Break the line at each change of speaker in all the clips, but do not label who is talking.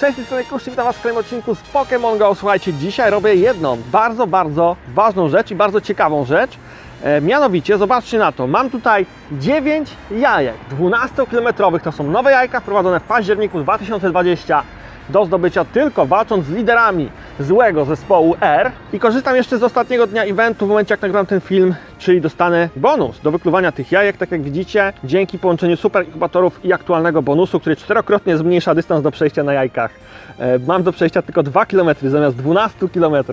Cześć, jestem Kusz, witam Was w kolejnym odcinku z Pokémon Go. Słuchajcie, dzisiaj robię jedną bardzo, bardzo ważną rzecz i bardzo ciekawą rzecz. E, mianowicie, zobaczcie na to, mam tutaj 9 jajek 12-kilometrowych, to są nowe jajka wprowadzone w październiku 2020 do zdobycia tylko walcząc z liderami złego zespołu R i korzystam jeszcze z ostatniego dnia eventu w momencie jak nagram ten film, czyli dostanę bonus do wykluwania tych jajek, tak jak widzicie, dzięki połączeniu super inkubatorów i aktualnego bonusu, który czterokrotnie zmniejsza dystans do przejścia na jajkach. E, Mam do przejścia tylko 2 km zamiast 12 km.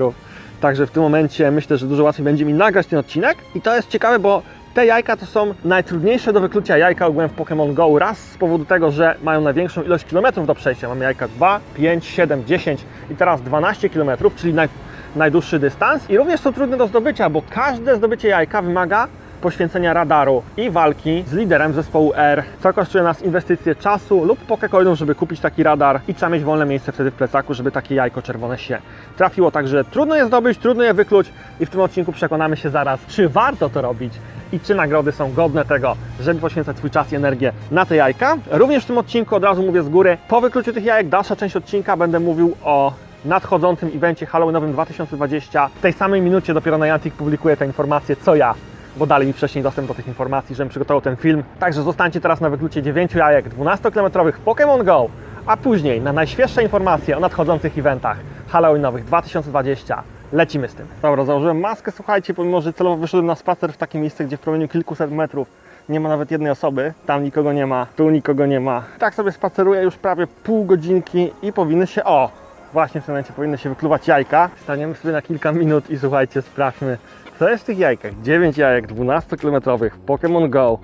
Także w tym momencie myślę, że dużo łatwiej będzie mi nagrać ten odcinek i to jest ciekawe, bo te jajka to są najtrudniejsze do wyklucia jajka ogółem w Pokémon Go. Raz z powodu tego, że mają największą ilość kilometrów do przejścia. Mamy jajka 2, 5, 7, 10 i teraz 12 km, czyli naj, najdłuższy dystans. I również są trudne do zdobycia, bo każde zdobycie jajka wymaga poświęcenia radaru i walki z liderem zespołu R, co kosztuje nas inwestycje czasu lub pokecoinów, żeby kupić taki radar i trzeba mieć wolne miejsce wtedy w plecaku, żeby takie jajko czerwone się trafiło. Także trudno je zdobyć, trudno je wykluć i w tym odcinku przekonamy się zaraz, czy warto to robić i czy nagrody są godne tego, żeby poświęcać swój czas i energię na te jajka. Również w tym odcinku od razu mówię z góry, po wykluciu tych jajek dalsza część odcinka będę mówił o nadchodzącym evencie Halloweenowym 2020. W tej samej minucie dopiero Niantic publikuje te informacje, co ja bo dali mi wcześniej dostęp do tych informacji, żebym przygotował ten film. Także zostańcie teraz na wyklucie 9 jajek 12-kilometrowych w Pokémon Go, a później na najświeższe informacje o nadchodzących eventach Halloweenowych 2020. Lecimy z tym. Dobra, założyłem maskę, słuchajcie, pomimo, że celowo wyszedłem na spacer w takie miejsce, gdzie w promieniu kilkuset metrów nie ma nawet jednej osoby, tam nikogo nie ma, tu nikogo nie ma. Tak sobie spaceruję już prawie pół godzinki i powinny się, o, właśnie w tym momencie powinny się wykluwać jajka. Staniemy sobie na kilka minut i słuchajcie, sprawdźmy, co jest w tych jajkach. 9 jajek 12-kilometrowych w Pokémon Go.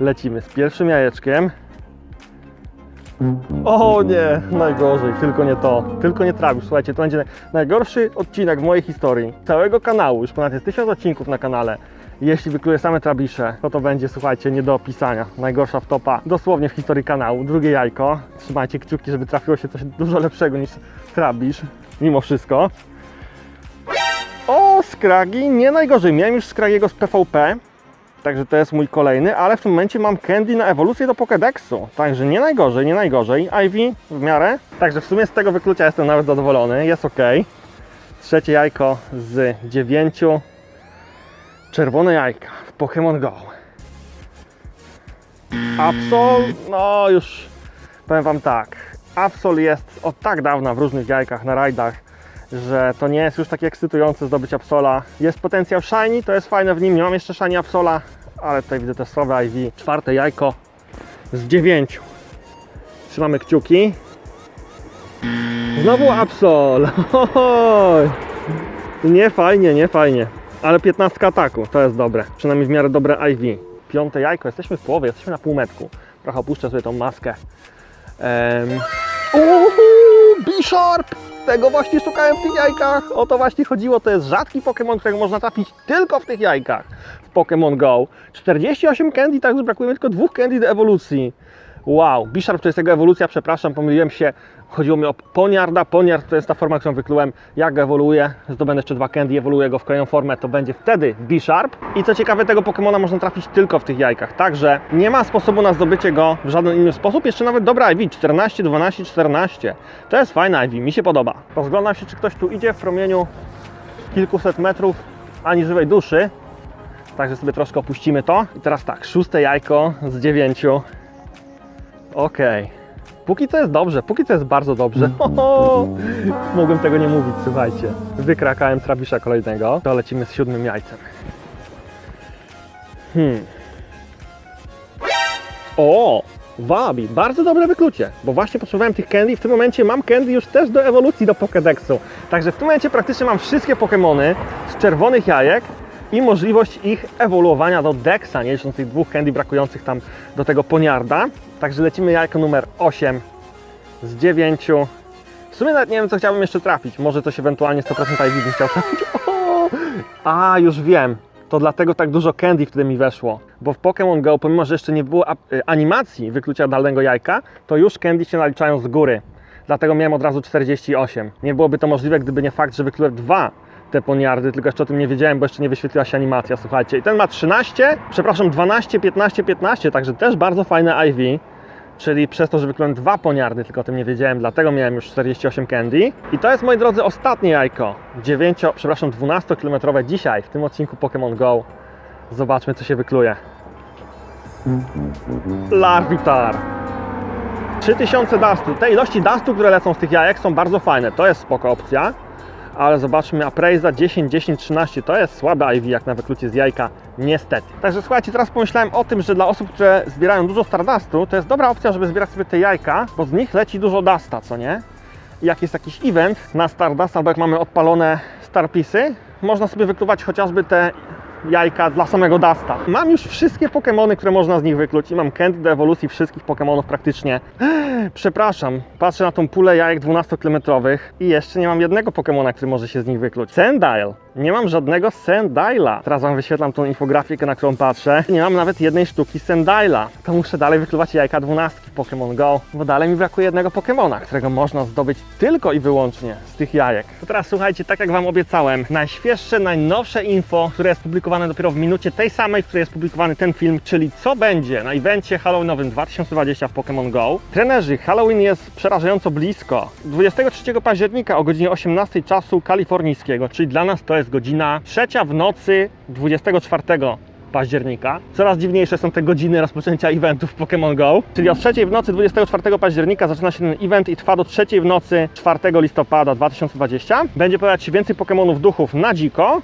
Lecimy z pierwszym jajeczkiem. O nie, najgorzej, tylko nie to, tylko nie trawisz. Słuchajcie, to będzie naj- najgorszy odcinek w mojej historii, całego kanału, już ponad jest tysiąc odcinków na kanale. Jeśli wykluję same trabisze, to to będzie, słuchajcie, nie do opisania. Najgorsza wtopa, dosłownie w historii kanału. Drugie jajko, trzymajcie kciuki, żeby trafiło się coś dużo lepszego niż trabisz, mimo wszystko. O, Skragi, nie najgorzej. Miałem już Skragiego z PvP, także to jest mój kolejny, ale w tym momencie mam Candy na ewolucję do Pokédexu. Także nie najgorzej, nie najgorzej. Ivy w miarę. Także w sumie z tego wyklucia jestem nawet zadowolony, jest ok. Trzecie jajko z dziewięciu. Czerwone jajka w Pokémon Go. Absol, no już powiem Wam tak. Absol jest od tak dawna w różnych jajkach na rajdach, że to nie jest już takie ekscytujące zdobyć Absola. Jest potencjał Shiny, to jest fajne w nim, nie mam jeszcze Shiny Absola, ale tutaj widzę też słabe IV. Czwarte jajko z dziewięciu. Trzymamy kciuki. Znowu Absol! Nie fajnie, nie fajnie. Ale 15 ataku, to jest dobre. Przynajmniej w miarę dobre IV. Piąte jajko, jesteśmy w połowie, jesteśmy na półmetku. Trochę opuszczę sobie tą maskę. Um. Uhu, B-Sharp! Tego właśnie szukałem w tych jajkach. O to właśnie chodziło. To jest rzadki Pokémon, którego można trafić tylko w tych jajkach w Pokémon Go. 48 candy, tak brakuje tylko dwóch candy do ewolucji. Wow, Bisharp to jest jego ewolucja, przepraszam, pomyliłem się. Chodziło mi o Poniarda. Poniard to jest ta forma, którą wyklułem. Jak ewoluuje, zdobędę jeszcze dwa candy, ewoluuję go w kolejną formę, to będzie wtedy Bisharp. I co ciekawe, tego Pokemona można trafić tylko w tych jajkach. Także nie ma sposobu na zdobycie go w żaden inny sposób. Jeszcze nawet dobra IV, 14, 12, 14. To jest fajna IV, mi się podoba. Rozglądam się, czy ktoś tu idzie w promieniu kilkuset metrów ani żywej duszy. Także sobie troszkę opuścimy to. I teraz tak, szóste jajko z dziewięciu. Okej. Póki co jest dobrze, póki co jest bardzo dobrze. Ho, Mogłem tego nie mówić, słuchajcie. Wykrakałem Travisza kolejnego. To lecimy z siódmym jajcem. Hmm. O! Wabi, bardzo dobre wyklucie, bo właśnie potrzebowałem tych candy. W tym momencie mam candy już też do ewolucji do Pokédexu. Także w tym momencie praktycznie mam wszystkie Pokémony z czerwonych jajek i możliwość ich ewoluowania do Dexa, nie licząc tych dwóch candy brakujących tam do tego poniarda. Także lecimy jajko numer 8 z 9. W sumie nawet nie wiem, co chciałbym jeszcze trafić. Może coś ewentualnie 100% IV bym chciał trafić. O! A, już wiem. To dlatego tak dużo candy wtedy mi weszło. Bo w Pokémon Go, pomimo że jeszcze nie było y, animacji wyklucia dalnego jajka, to już candy się naliczają z góry. Dlatego miałem od razu 48. Nie byłoby to możliwe, gdyby nie fakt, że wyklułem dwa te poniardy, tylko jeszcze o tym nie wiedziałem, bo jeszcze nie wyświetliła się animacja, słuchajcie. I ten ma 13, przepraszam, 12, 15, 15, także też bardzo fajne IV. czyli przez to, że wyklułem dwa poniardy, tylko o tym nie wiedziałem, dlatego miałem już 48 candy. I to jest, moi drodzy, ostatnie jajko. 9, przepraszam, 12-kilometrowe dzisiaj w tym odcinku Pokémon Go. Zobaczmy, co się wykluje. Larvitar. 3000 dustu. Te ilości dustu, które lecą z tych jajek są bardzo fajne. To jest spoko opcja. Ale zobaczmy, Apreza 10, 10, 13 to jest słabe IV jak na wyklucie z jajka, niestety. Także słuchajcie, teraz pomyślałem o tym, że dla osób, które zbierają dużo Stardustu, to jest dobra opcja, żeby zbierać sobie te jajka, bo z nich leci dużo dusta, co nie? Jak jest jakiś event na Stardust, albo jak mamy odpalone Starpisy, można sobie wykluwać chociażby te jajka dla samego Dusta. Mam już wszystkie Pokémony, które można z nich wykluć i mam Candy do ewolucji wszystkich Pokémonów praktycznie. Przepraszam, patrzę na tą pulę jajek 12-kilometrowych i jeszcze nie mam jednego Pokémona, który może się z nich wykluć. Sandile. Nie mam żadnego Sandila. Teraz Wam wyświetlam tą infografikę, na którą patrzę. Nie mam nawet jednej sztuki Sandila. To muszę dalej wykluwać jajka 12 w Pokémon Go, bo dalej mi brakuje jednego Pokémona, którego można zdobyć tylko i wyłącznie z tych jajek. To teraz słuchajcie, tak jak Wam obiecałem, najświeższe, najnowsze info, które jest publikowane dopiero w minucie tej samej, w której jest publikowany ten film, czyli co będzie na evencie Halloweenowym 2020 w Pokémon Go. Trenerzy, Halloween jest przerażająco blisko. 23 października o godzinie 18 czasu kalifornijskiego, czyli dla nas to jest godzina trzecia w nocy 24 października. Coraz dziwniejsze są te godziny rozpoczęcia eventów Pokémon Go. Czyli o 3 w nocy 24 października zaczyna się ten event i trwa do 3 w nocy 4 listopada 2020. Będzie pojawiać się więcej Pokémonów duchów na dziko,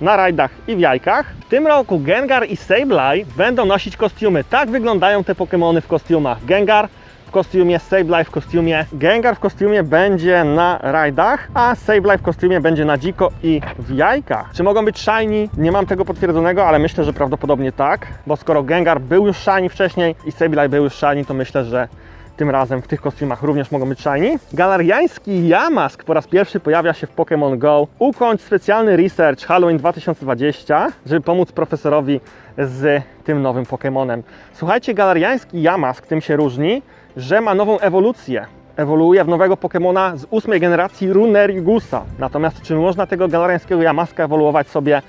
na rajdach i w jajkach. W tym roku Gengar i Sableye będą nosić kostiumy. Tak wyglądają te Pokémony w kostiumach. Gengar w kostiumie, Sableye w kostiumie. Gengar w kostiumie będzie na rajdach, a Sableye w kostiumie będzie na dziko i w jajkach. Czy mogą być shiny? Nie mam tego potwierdzonego, ale myślę, że prawdopodobnie tak, bo skoro Gengar był już shiny wcześniej i Sableye był już shiny, to myślę, że tym razem w tych kostiumach również mogą być shiny. Galariański Yamask po raz pierwszy pojawia się w Pokémon Go. Ukończ specjalny research Halloween 2020, żeby pomóc profesorowi z tym nowym Pokémonem. Słuchajcie, galariański Yamask tym się różni, że ma nową ewolucję. Ewoluuje w nowego Pokémona z ósmej generacji Runerigusa. Natomiast czy można tego galariańskiego Yamaska ewoluować sobie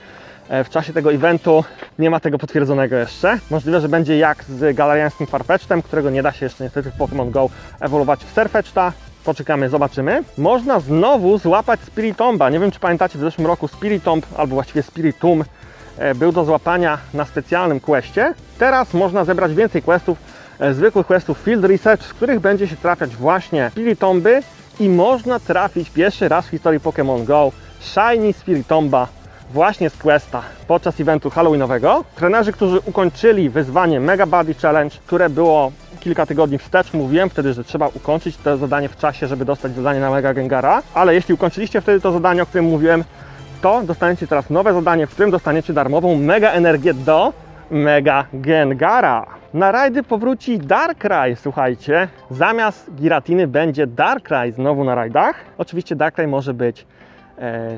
e, w czasie tego eventu nie ma tego potwierdzonego jeszcze. Możliwe, że będzie jak z galariańskim Farfetch'em, którego nie da się jeszcze niestety w Pokémon Go ewoluować w Serfetch'ta. Poczekamy, zobaczymy. Można znowu złapać Spiritomba. Nie wiem, czy pamiętacie, w zeszłym roku Spiritomb, albo właściwie Spiritum, e, był do złapania na specjalnym questie. Teraz można zebrać więcej questów, zwykłych questów Field Research, z których będzie się trafiać właśnie Spiritomby i można trafić pierwszy raz w historii Pokémon Go Shiny Spiritomba właśnie z Questa podczas eventu Halloweenowego. Trenerzy, którzy ukończyli wyzwanie Mega Body Challenge, które było kilka tygodni wstecz, mówiłem wtedy, że trzeba ukończyć to zadanie w czasie, żeby dostać zadanie na Mega Gengara, ale jeśli ukończyliście wtedy to zadanie, o którym mówiłem, to dostaniecie teraz nowe zadanie, w którym dostaniecie darmową Mega Energię do Mega Gengara. Na rajdy powróci Darkrai, słuchajcie. Zamiast Giratiny będzie Darkrai znowu na rajdach. Oczywiście Darkrai może być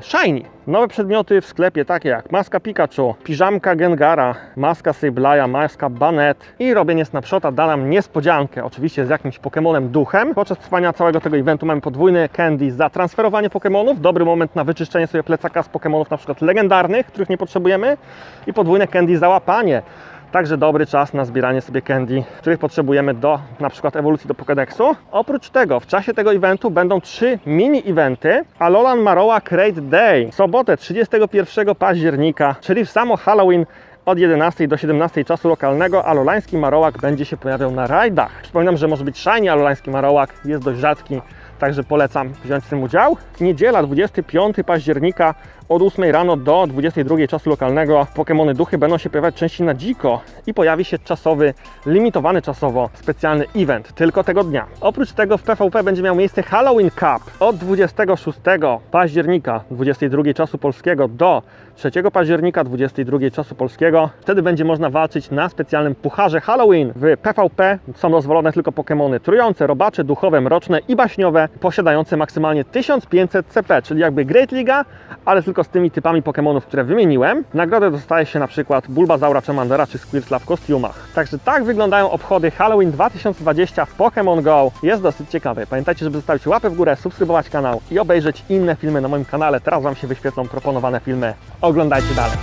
shiny. Nowe przedmioty w sklepie takie jak maska Pikachu, piżamka Gengara, maska Sableya, maska Banet i robienie snapshota da nam niespodziankę, oczywiście z jakimś Pokemonem duchem. Podczas trwania całego tego eventu mamy podwójny candy za transferowanie Pokemonów, dobry moment na wyczyszczenie sobie plecaka z Pokemonów na przykład legendarnych, których nie potrzebujemy i podwójne candy za łapanie. Także dobry czas na zbieranie sobie candy, których potrzebujemy do na przykład ewolucji do Pokédexu. Oprócz tego w czasie tego eventu będą trzy mini eventy Alolan Maroła Crate Day. W sobotę 31 października, czyli w samo Halloween od 11 do 17 czasu lokalnego alolański marołak będzie się pojawiał na rajdach. Przypominam, że może być shiny alolański marołak, jest dość rzadki, także polecam wziąć w tym udział. Niedziela 25 października od 8 rano do 22 czasu lokalnego Pokémony duchy będą się pojawiać częściej na dziko i pojawi się czasowy, limitowany czasowo specjalny event tylko tego dnia. Oprócz tego w PvP będzie miał miejsce Halloween Cup od 26 października 22 czasu polskiego do 3 października 22 czasu polskiego. Wtedy będzie można walczyć na specjalnym pucharze Halloween. W PvP są dozwolone tylko Pokémony trujące, robacze, duchowe, mroczne i baśniowe, posiadające maksymalnie 1500 CP, czyli jakby Great Liga, ale tylko z tymi typami Pokémonów, które wymieniłem. W nagrodę dostaje się na przykład Bulbazaura, Charmandera czy Squirtla w kostiumach. Także tak wyglądają obchody Halloween 2020 w Pokémon Go. Jest dosyć ciekawe. Pamiętajcie, żeby zostawić łapę w górę, subskrybować kanał i obejrzeć inne filmy na moim kanale. Teraz Wam się wyświetlą proponowane filmy. Oglądajcie dalej.